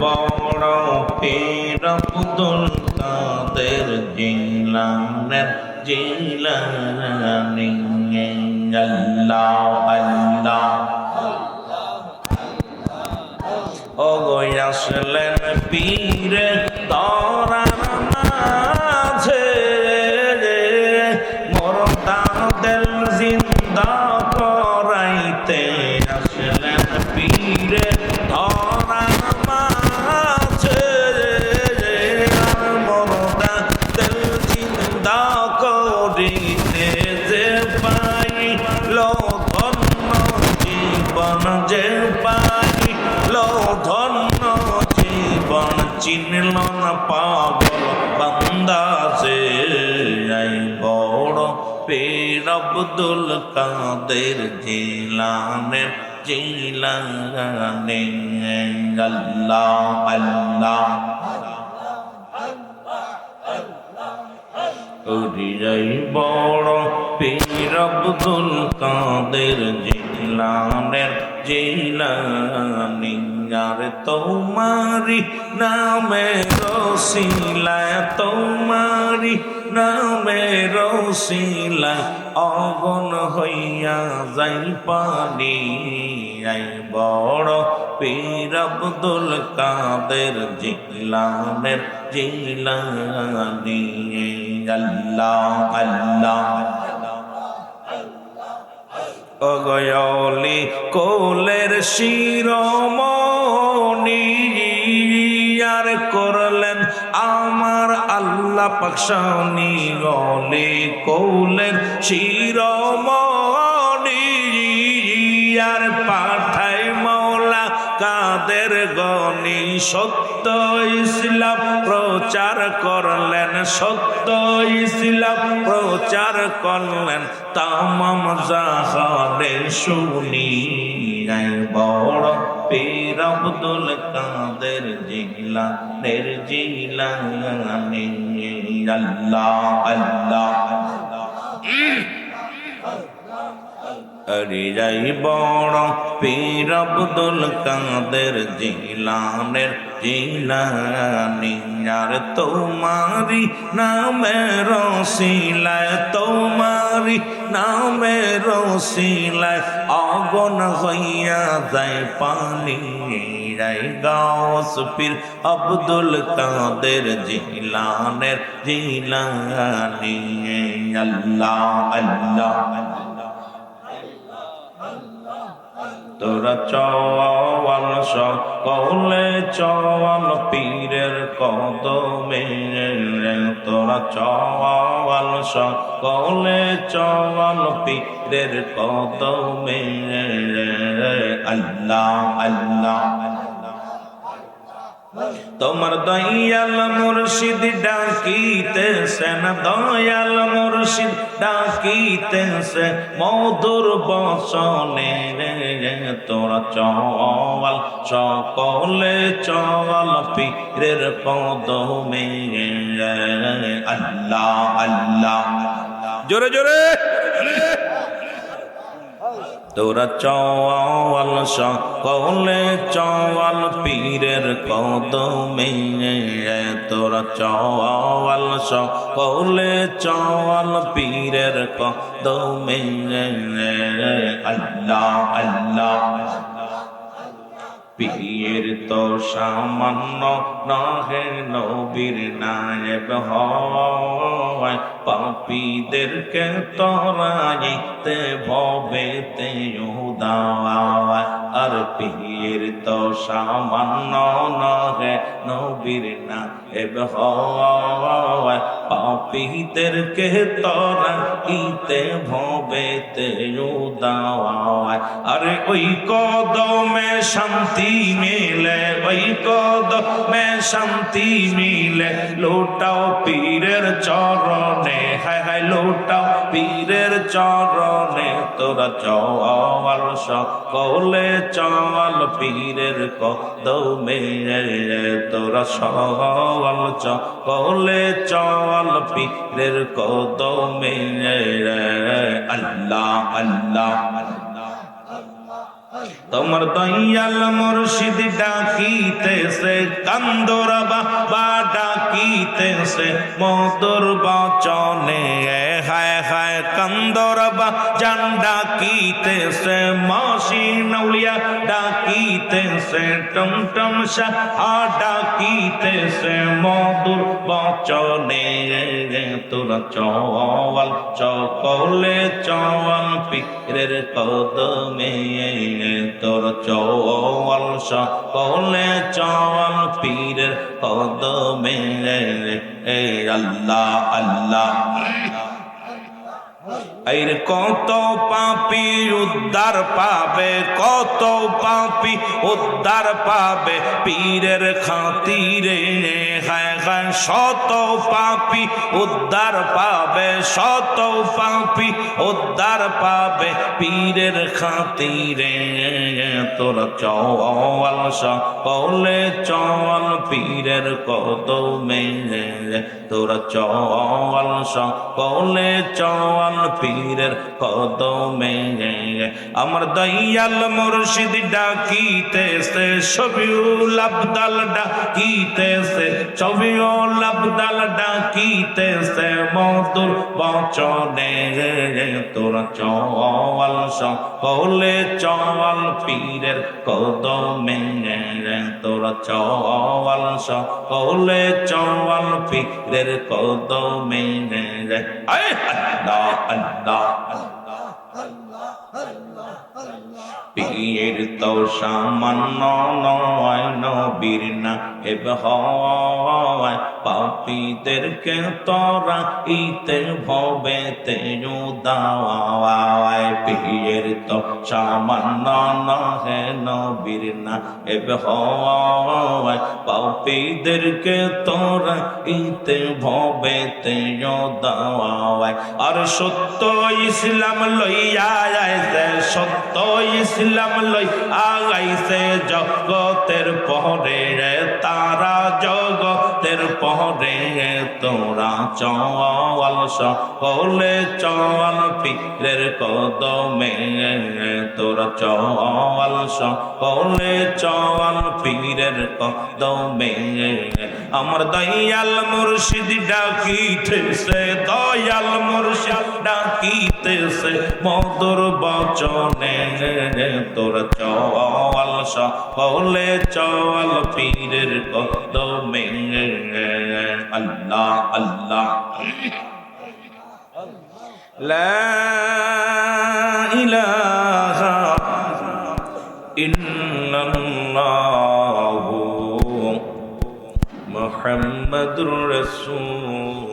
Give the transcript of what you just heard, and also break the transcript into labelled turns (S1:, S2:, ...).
S1: বড় পীর আব্দুল কাদের জিলানের জিলানি আল্লাহ আল্লাহ ও গো আসলেন পীরে তরার চিনল না পাগল বান্দা সে আই বড় পীর আব্দুল কাদের জিলানের জিলানে। আল্লাহ আল্লাহ ওরিয়াই বড় পীর আব্দুল কাদের জিলানের জিলানি। আর তোমারি নামে রসিলা, তোমারি নামে রসিলা অগন হইয়া যাই পানি। আই বড় পীর আব্দুল কাদের জিলানের জিলানি। আল্লাহ আল্লাহ। অগয়লি কোলের শিরমণি আর করলেন আমার আল্লাহ পাকসানি গলি কোলের শিরমণি আর পাঠাই মৌলা কাদের গনি সত্য ইসলাম প্রচার করলেন সত্য ইসলাম, প্রচার করলেন জাহানে শুনি। বড় পীর আব্দুল কাদের জিলা নের জিলা আল্লাহ হরিয়াই বড় পীর আব্দুল কাদের জিলানের জিলানি আর তোমারি, নামে রসিলায় তোমারি, নামে রসিলায় অগন হইয়া যায় পানি রাই গাওস পীর আব্দুল কাদের জিলানের জিলানি। আল্লাহ আল্লাহ। তোরা চওয়াল সকলে চওয়াল পীরের কদমে। তোরা চওয়াল সকলে চওয়াল পীরের কদমে। আল্লাহ আল্লাহ তোমার দয়াল মুর্শিদ ডাকিতেছেন দয়াল মুর্শিদ ডাকিতেছে মধুর বসনে রে, তোরা চওয়াল সকলে চওয়াল পীরের পদমে আল্লাহ আল্লাহ। জোরে জোরে। তোরা চওয়াল সকলে চওয়াল, পীরের কদমে তোরা চওয়াল সকলে চওয়াল, পীরের কদমে আল্লাহ আল্লাহ পীর তো সামান্য নহে, নবীর নায়ক হয়। পাপীদেরকে তরাইতে ভবেতে উদাওয়া আর পীর তো সামান্য নহে, নবীর না নায়ক হয় পাপীদেরকে তরাইতে ভবেতে উদাওয়া আরে ওই কদমে শান্তি মিলে, ওই কদমে শান্তি মিলে, লোটাও পীরের চরণে চরণে তোরা চওয়াল সকলে চওয়াল পীরের কদমে। তোরা সওয়াল সকলে চওয়াল পীরের কদমে। আল্লাহ আল্লাহ। তোমার দয়াল মুর্শিদ ডাকিতেছে, কান্দর বাবা ডাকিতেছে, মধুর বচনে। কান্দর বা জান ডাকিতেছে মাসি নৌলিয়া ডাকিতেছে টমটম শাহ ডাকিতেছে মধুর বচনে। তোরা চওয়াল, চকলে চওয়াল পীরের কদমে। তোর চওয়াল, সকলে চওয়াল, পীরের কদমে। এ আল্লাহ আল্লাহ। এর কত পাপি উদ্ধার পাবে, কত পাপি উদ্ধার পাবে। পীরের খাতিরে হায় হায় শত পাপি উদ্ধার পাবে, শত পাপি উদ্ধার পাবে। পীরের খাতিরে তোর চওয়াল, সকলে চওয়াল, পীরের কত মেয়ে তোর চওয়াল, সকলে চওয়াল পীরের কদমে। আমার দয়াল মুর্শিদ ডাকিতেছে সবিউল আবদাল ডাকিতেছে সবিউল আবদাল ডাকিতেছে, মধুর বচনে। তোর চওয়াল সকলে চওয়াল পীরের কদমে। তোর চওয়াল সকলে চওয়াল পীরের কদমে। আয় আল্লাহ আল্লাহ পীর তো সামান্য নয় নবীর না এব হয় পাপীদেরকে তোরা ইতে ভবে তেজু দাওয়ায় পীর তো সামান্য নবীর না। এব হয় পাপীদেরকে তোরা ইতে ভবে তে দাওয়ায়। আর সত্য ইসলাম লইয়া আইছে, সত্য ইসলাম লই আগাইছে জগতের পরে তারা জগতের পরে তোরা চওয়াল সকলে চওয়াল পীরের কদমে তোরা চওয়াল সকলে চওয়াল পীরের কদমে আমার দয়াল মুর্শিদ ডাকিতেছে দয়াল মুর্শিদ ডাকিতেছে মধুর বচনে তোর চওয়াল সকলে চওয়াল পীরের কদমে আল্লাহ আল্লাহ لا إله إلا محمد رسول